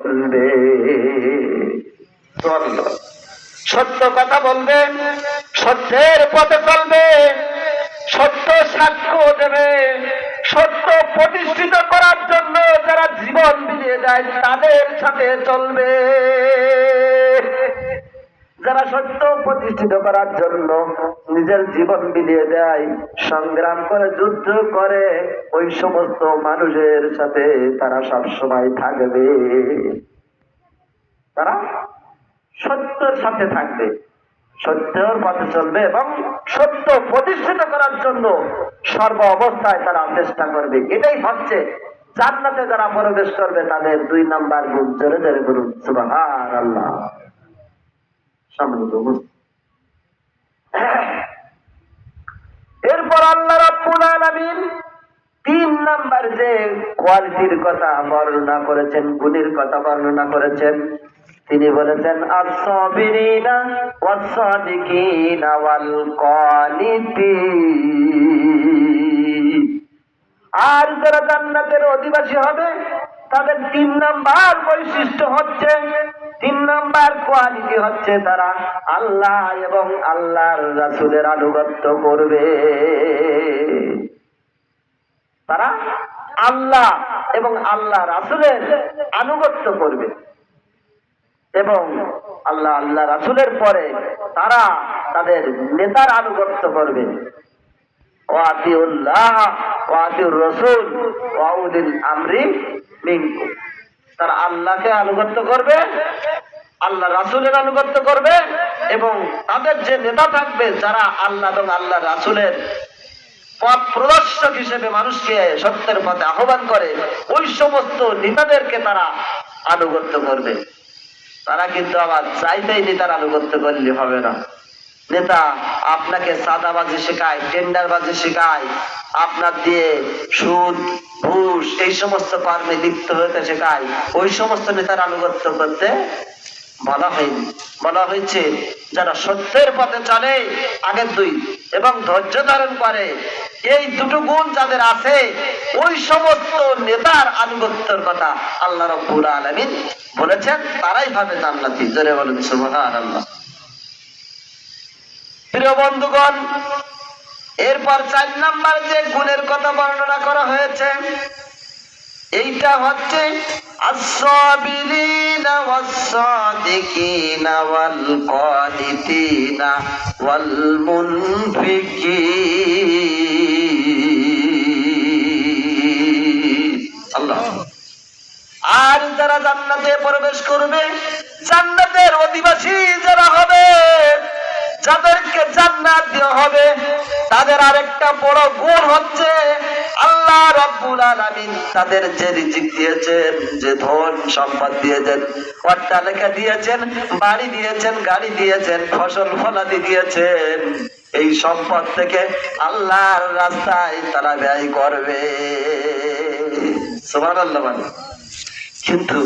বলবে সত্য কথা বলবে, সত্যের পথে চলবে, সত্য সাক্ষ্য দেবে, সত্য প্রতিষ্ঠিত করার জন্য যারা জীবন মিলিয়ে যায় তাদের সাথে চলবে। যারা সত্য প্রতিষ্ঠিত করার জন্য নিজের জীবন বিলিয়ে দেয়, সংগ্রাম করে, যুদ্ধ করে, ওই সমস্ত মানুষের সাথে তারা সব সময় থাকবে। তারা সত্যের সাথে থাকবে। সত্যের পথে চলবে এবং সত্য প্রতিষ্ঠিত করার জন্য সর্ব অবস্থায় তারা চেষ্টা করবে। এটাই হচ্ছে, জান্নাতে যারা প্রবেশ করবে তাদের দুই নাম্বার গুণ, জোরে জোরে গুরু সুবাহান আল্লাহ সম্মানিত এরপর আল্লাহ রাব্বুল তিন নাম্বার যে কোয়ালিটির কথা বর্ণনা করেছেন, গুণের কথা বর্ণনা করেছেন, তিনি বলেছেন আর যারা জান্নাতের অধিবাসী হবে, তাদের তিন নাম্বার বৈশিষ্ট্য হচ্ছে তিন নম্বর কোয়ালিটি হচ্ছে তারা আল্লাহ এবং আল্লাহর রাসূলের আনুগত্য করবে। তারা আল্লাহ এবং আল্লাহ রাসূলের আনুগত্য করবে। এবং আল্লাহ আল্লাহ রাসূলের পরে তারা তাদের নেতার আনুগত্য করবে। ওয়াতিউল্লাহ ওয়াতিউর রসুল ওয়াউলিল আমরি মিনকুম। তারা আল্লাহকে আনুগত্য করবে, আল্লাহ রাসূলের আনুগত্য করবে এবং তাদের যে নেতা থাকবে, যারা আল্লাহ এবং আল্লাহ রাসূলের পথ প্রদর্শক হিসেবে মানুষকে সত্যের পথে আহ্বান করে, ওই সমস্ত নেতাদেরকে তারা আনুগত্য করবে। তারা কিন্তু আবার চাইতেই নেতার আনুগত্য করলে হবে না। নেতা আপনাকে সাদাবাজি শেখায়, টেন্ডারবাজি শেখায়, আপনার দিয়ে সুদ, ঘুষ, এই সমস্ত কর্মে লিপ্ত হতে শেখায়। ওই সমস্ত নেতার আনুগত্য করতে বলা হয়নি। বলা হয়েছে, যারা সত্যের পথে চলে, আগের দুই, এবং ধৈর্য ধারণ করে, এই দুটো গুণ যাদের আছে, ওই সমস্ত নেতার আনুগত্যের কথা আল্লাহ রব্বুল আলামিন বলেছেন, তারাই ভাবে জান্নাতি। জোরে বলেন, সুবহানাল্লাহ। প্রিয় বন্ধুগণ, এরপর চার নাম্বার যে গুণের কথা বর্ণনা করা হয়েছে, এইটা হচ্ছে আর যারা জান্নাতে প্রবেশ করবে, জান্নাতের অধিবাসী যাদেরকে জান্নাত দেওয়া হবে, তাদের আরেকটা বড় গুণ হচ্ছে আল্লাহ রব্বুল আলামিন তাদের যে রিজিক দিয়েছেন, যে ধন সম্পদ দিয়েছেন অট্টালিকা দিয়েছেন, বাড়ি দিয়েছেন, গাড়ি দিয়েছেন, ফসল ফলাদি দিয়েছেন, এই সম্পদ থেকে আল্লাহর রাস্তায় তারা ব্যয় করবে। কিন্তু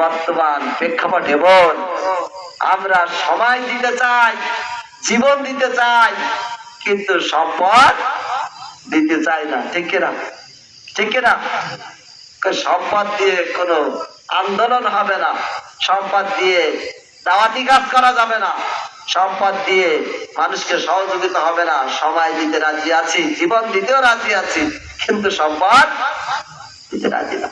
বর্তমান প্রেক্ষাপটে বোন আমরা সময় দিতে চাই। জীবন দিতে চাই কিন্তু সম্পদ দিতে চাই না। ঠিক কিনা? ঠিক কিনা? সম্পদ দিয়ে কোনো আন্দোলন হবে না। সম্পদ দিয়ে দাওয়াতি কাজ করা যাবে না। সম্পদ দিয়ে মানুষকে সহযোগিতা হবে না। সময় দিতে রাজি আছি, জীবন দিতেও রাজি আছি, কিন্তু সম্পদ দিতে রাজি না।